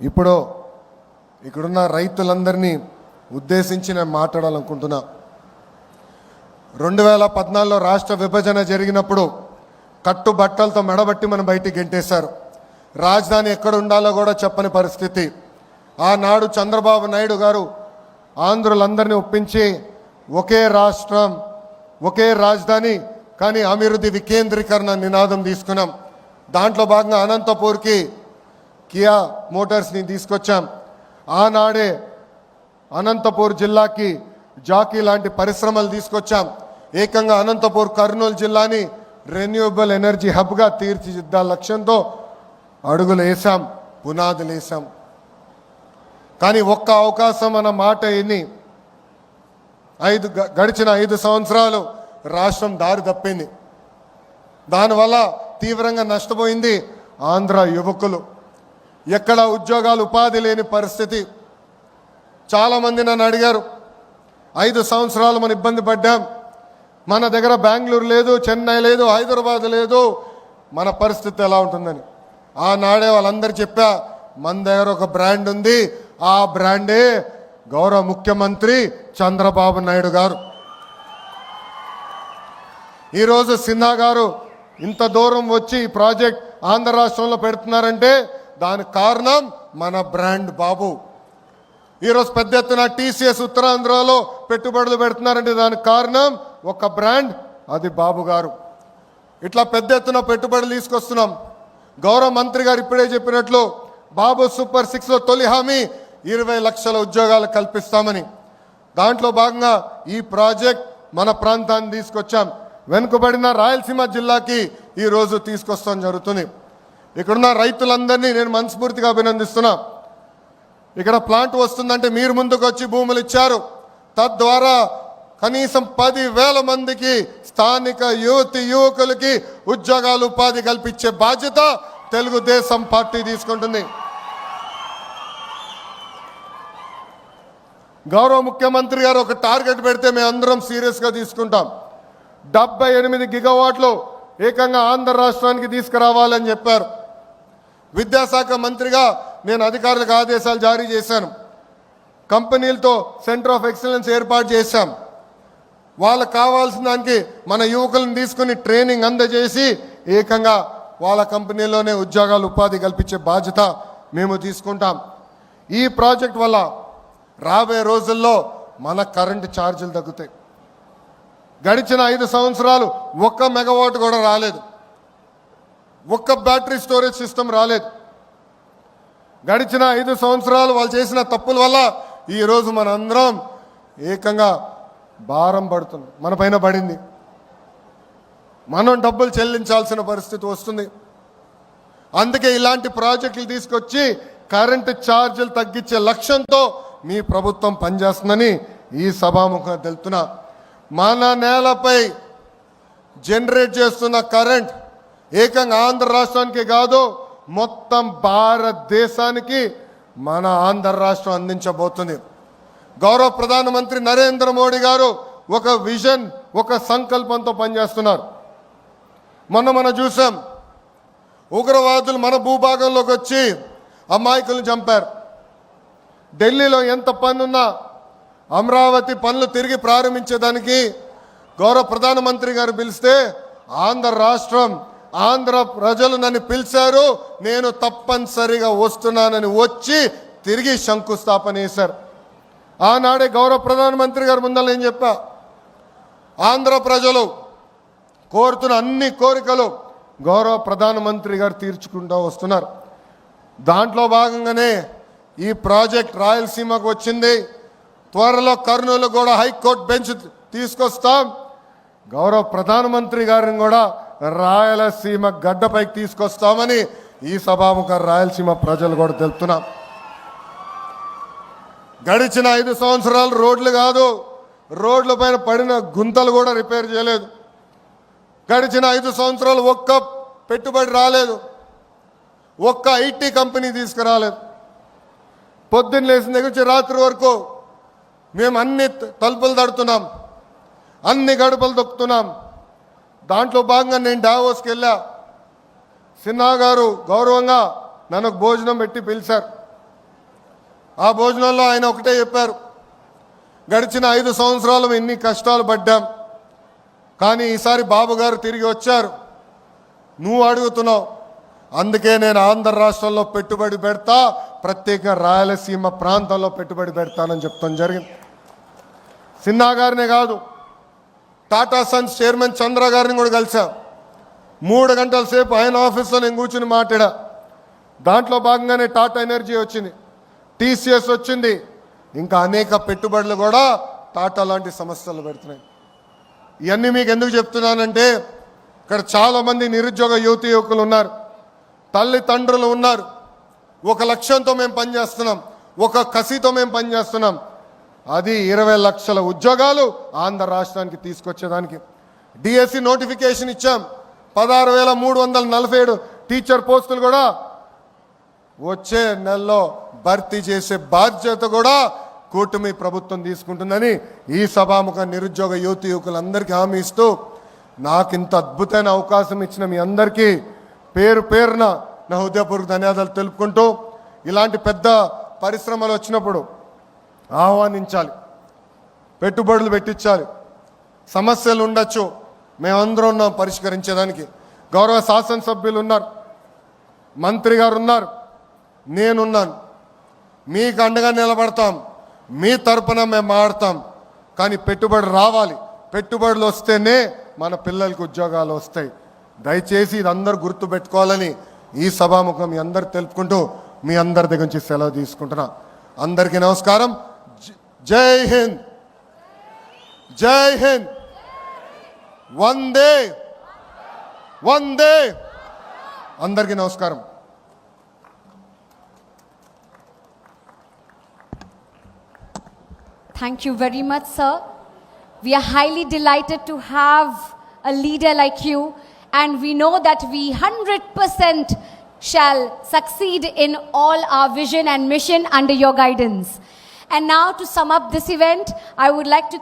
ఇప్పుడు ఇక్కడున్న రైతులందరినీ ఉద్దేశించి నేను మాట్లాడాలనుకుంటున్నా. రెండు వేల పద్నాలుగులో రాష్ట్ర విభజన జరిగినప్పుడు కట్టుబట్టలతో మెడబట్టి మనం బయటికి గెంటేశారు. రాజధాని ఎక్కడ ఉండాలో కూడా చెప్పని పరిస్థితి. ఆనాడు చంద్రబాబు నాయుడు గారు ఆంధ్రులందరినీ ఒప్పించి ఒకే రాష్ట్రం ఒకే రాజధాని కానీ అభివృద్ధి వికేంద్రీకరణ నినాదం తీసుకున్నాం. దాంట్లో భాగంగా అనంతపూర్కి కియా మోటార్స్ని తీసుకొచ్చాం. ఆనాడే అనంతపూర్ జిల్లాకి జాకీ లాంటి పరిశ్రమలు తీసుకొచ్చాం. ఏకంగా అనంతపూర్ కర్నూలు జిల్లాని రెన్యూవబుల్ ఎనర్జీ హబ్గా తీర్చిదిద్దా లక్ష్యంతో అడుగులు వేసాం పునాదులు వేసాం కానీ ఒక్క అవకాశం అన్న మాట ఎన్ని? ఐదు గ- గడిచిన ఐదు సంవత్సరాలు రాష్ట్రం దారి తప్పింది. దానివల్ల తీవ్రంగా నష్టపోయింది ఆంధ్ర యువకులు. ఎక్కడ ఉద్యోగాలు ఉపాధి లేని పరిస్థితి. చాలామంది నన్ను అడిగారు ఐదు సంవత్సరాలు మనం ఇబ్బంది పడ్డాం. మన దగ్గర బెంగళూరు లేదు చెన్నై లేదు హైదరాబాద్ లేదు. మన పరిస్థితి ఎలా ఉంటుందని. ఆనాడే వాళ్ళందరూ చెప్పా మన దగ్గర ఒక బ్రాండ్ ఉంది. ఆ బ్రాండే గౌరవ ముఖ్యమంత్రి చంద్రబాబు నాయుడు గారు. ఈరోజు సిన్హా గారు ఇంత దూరం వచ్చి ఈ ప్రాజెక్ట్ ఆంధ్ర రాష్ట్రంలో పెడుతున్నారంటే దానికి కారణం మన బ్రాండ్ బాబు. ఈరోజు పెద్ద ఎత్తున టీసీఎస్ ఉత్తరాంధ్రలో పెట్టుబడులు పెడుతున్నారంటే దానికి కారణం ఒక బ్రాండ్ అది బాబు గారు. ఇట్లా పెద్ద ఎత్తున పెట్టుబడులు తీసుకొస్తున్నాం. గౌరవ మంత్రి గారు ఇప్పుడే చెప్పినట్లు బాబు సూపర్ సిక్స్లో తొలి హామీ ఇరవై లక్షల ఉద్యోగాలు కల్పిస్తామని. దాంట్లో భాగంగా ఈ ప్రాజెక్ట్ మన ప్రాంతాన్ని తీసుకొచ్చాం. వెనుకబడిన రాయలసీమ జిల్లాకి ఈరోజు తీసుకొస్తాం జరుగుతుంది. ఇక్కడున్న రైతులందరినీ నేను మనస్ఫూర్తిగా అభినందిస్తున్నా. ఇక్కడ ప్లాంట్ వస్తుందంటే మీరు ముందుకు వచ్చి భూములు ఇచ్చారు. తద్వారా కనీసం పది వేల మందికి స్థానిక యువతి యువకులకి ఉద్యోగాలు ఉపాధి కల్పించే బాధ్యత తెలుగుదేశం పార్టీ తీసుకుంటుంది. గౌరవ ముఖ్యమంత్రి గారు ఒక టార్గెట్ పెడితే మేము అందరం సీరియస్గా తీసుకుంటాం. డెబ్బై ఎనిమిది గిగవాట్లు ఏకంగా ఆంధ్ర రాష్ట్రానికి తీసుకురావాలని చెప్పారు. విద్యాశాఖ మంత్రిగా నేను అధికారులకు ఆదేశాలు జారీ చేశాను. కంపెనీలతో సెంటర్ ఆఫ్ ఎక్సలెన్స్ ఏర్పాటు చేశాం. వాళ్ళకు కావాల్సిన దానికి మన యువకులను తీసుకుని ట్రైనింగ్ అందజేసి ఏకంగా వాళ్ళ కంపెనీలోనే ఉద్యోగాలు ఉపాధి కల్పించే బాధ్యత మేము తీసుకుంటాం. ఈ ప్రాజెక్ట్ వల్ల రాబోయే రోజుల్లో మన కరెంటు ఛార్జీలు తగ్గుతాయి. గడిచిన ఐదు సంవత్సరాలు ఒక్క మెగావాట్ కూడా రాలేదు. ఒక్క బ్యాటరీ స్టోరేజ్ సిస్టమ్ రాలేదు. గడిచిన ఐదు సంవత్సరాలు వాళ్ళు చేసిన తప్పుల వల్ల ఈరోజు మనందరం ఏకంగా భారం పడుతుంది మన పైన పడింది. మనం డబ్బులు చెల్లించాల్సిన పరిస్థితి వస్తుంది. అందుకే ఇలాంటి ప్రాజెక్టులు తీసుకొచ్చి కరెంటు ఛార్జీలు తగ్గించే లక్ష్యంతో మీ ప్రభుత్వం పనిచేస్తుందని ఈ సభాముఖంగా తెలుపుతున్నా. మన నేలపై జనరేట్ చేస్తున్న కరెంట్ ఏకంగా ఆంధ్ర రాష్ట్రానికి కాదు మొత్తం భారతదేశానికి మన ఆంధ్ర రాష్ట్రం అందించబోతుంది. గౌరవ ప్రధానమంత్రి నరేంద్ర మోడీ గారు ఒక విజన్ ఒక సంకల్పంతో పనిచేస్తున్నారు. మొన్న మనం చూసాం ఉగ్రవాదులు మన భూభాగంలోకి వచ్చి అమాయకులను చంపారు. ఢిల్లీలో ఎంత పనున్నా అమరావతి పనులు తిరిగి ప్రారంభించేదానికి గౌరవ ప్రధానమంత్రి గారు పిలిస్తే ఆంధ్ర రాష్ట్రం ఆంధ్ర ప్రజలు నన్ను పిలిచారు నేను తప్పనిసరిగా వస్తున్నానని వచ్చి తిరిగి శంకుస్థాపన చేశారు. ఆనాడే గౌరవ ప్రధానమంత్రి గారు ముందర ఏం చెప్పా ఆంధ్ర ప్రజలు కోరుతున్న అన్ని కోరికలు గౌరవ ప్రధానమంత్రి గారు తీర్చుకుంటూ వస్తున్నారు. దాంట్లో భాగంగానే ఈ ప్రాజెక్ట్ రాయలసీమకు వచ్చింది. త్వరలో కర్నూలు కూడా హైకోర్టు బెంచ్ తీసుకొస్తాం. గౌరవ ప్రధానమంత్రి గారిని కూడా రాయలసీమ గడ్డపైకి తీసుకొస్తామని ఈ సభాముఖ రాయలసీమ ప్రజలు కూడా తెలుపుతున్నాం గడిచిన ఐదు సంవత్సరాలు రోడ్లు కాదు రోడ్ల పైన పడిన గుంతలు కూడా రిపేర్ చేయలేదు. గడిచిన ఐదు సంవత్సరాలు ఒక్క పెట్టుబడి రాలేదు. ఒక్క ఐటీ కంపెనీ తీసుకురాలేదు. పొద్దున్న లేచిన దగ్గర నుంచి రాత్రి వరకు మేము అన్ని తలుపులు తడుతున్నాం. అన్ని గడుపులు దొక్కుతున్నాం దాంట్లో భాగంగా నేను డావోస్కి వెళ్ళా. సిన్హా గారు గౌరవంగా నన్ను భోజనం పెట్టి పిలిచారు. ఆ భోజనంలో ఆయన ఒకటే చెప్పారు. గడిచిన ఐదు సంవత్సరాలు ఎన్ని కష్టాలు పడ్డాం. కానీ ఈసారి బాబు గారు తిరిగి వచ్చారు. నువ్వు అడుగుతున్నావు. అందుకే నేను ఆంధ్ర రాష్ట్రంలో పెట్టుబడి పెడతా ప్రత్యేక రాయలసీమ ప్రాంతంలో పెట్టుబడి పెడతానని చెప్తాం జరిగింది. సిన్హా గారినే కాదు టాటా సన్స్ చైర్మన్ చంద్ర గారిని కూడా కలిసాం మూడు గంటల సేపు ఆయన ఆఫీస్లో నేను కూర్చుని మాట్లాడా. దాంట్లో భాగంగానే టాటా ఎనర్జీ వచ్చింది. టీసీఎస్ వచ్చింది. ఇంకా అనేక పెట్టుబడులు కూడా టాటా లాంటి సంస్థలు పెడుతున్నాయి. ఇవన్నీ మీకు ఎందుకు చెప్తున్నానంటే ఇక్కడ చాలామంది నిరుద్యోగ యువతి యువకులు ఉన్నారు. తల్లిదండ్రులు ఉన్నారు. ఒక లక్ష్యంతో మేము పనిచేస్తున్నాం. ఒక కసితో మేము పనిచేస్తున్నాం. అది ఇరవై లక్షల ఉద్యోగాలు ఆంధ్ర రాష్ట్రానికి తీసుకొచ్చేదానికి. డిఎస్సి నోటిఫికేషన్ ఇచ్చాం. పదహారు వేల మూడు వందల నలభై ఏడు టీచర్ పోస్టులు కూడా వచ్చే నెలలో భర్తీ చేసే బాధ్యత కూడా కూటమి ప్రభుత్వం తీసుకుంటుందని ఈ సభాముఖ నిరుద్యోగ యువతి యువకులందరికీ హామీ ఇస్తూ నాకు ఇంత అద్భుతమైన అవకాశం ఇచ్చిన మీ అందరికీ పేరు పేరున నా హృదయపూర్వక ధన్యవాదాలు తెలుపుకుంటూ ఇలాంటి పెద్ద పరిశ్రమలు వచ్చినప్పుడు ఆహ్వానించాలి. పెట్టుబడులు పెట్టించాలి. సమస్యలు ఉండొచ్చు. మేమందరం ఉన్నాం పరిష్కరించేదానికి గౌరవ శాసనసభ్యులు ఉన్నారు. మంత్రి గారు ఉన్నారు. నేనున్నాను. మీకు అండగా నిలబడతాం. మీ తరపున మేము ఆడతాం. కానీ పెట్టుబడి రావాలి. పెట్టుబడులు వస్తేనే మన పిల్లలకు ఉద్యోగాలు వస్తాయి. దయచేసి ఇది అందరూ గుర్తుపెట్టుకోవాలని ఈ సభాముఖం మీ అందరు తెలుపుకుంటూ మీ అందరి దగ్గర నుంచి సెలవు తీసుకుంటున్నా. అందరికీ నమస్కారం. జ- జై హింద్ జై హింద్ వందే వందే అందరికీ నమస్కారం Thank you very much, sir. We are highly delighted to have a leader like you, and we know that we 100% shall succeed in all our vision and mission under your guidance. And now, to sum up this event, I would like to